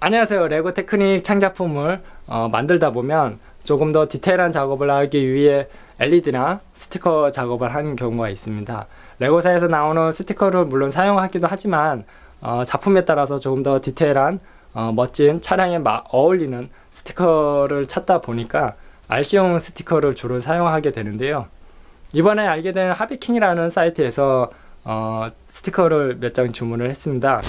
안녕하세요. 레고 테크닉 창작품을 어, 만들다 보면 조금 더 디테일한 작업을 하기 위해 LED나 스티커 작업을 하는 경우가 있습니다. 레고사에서 나오는 스티커를 물론 사용하기도 하지만 어, 작품에 따라서 조금 더 디테일한 어, 멋진 차량에 마- 어울리는 스티커를 찾다 보니까 RC용 스티커를 주로 사용하게 되는데요. 이번에 알게 된 하비킹이라는 사이트에서 어, 스티커를 몇 장 주문을 했습니다.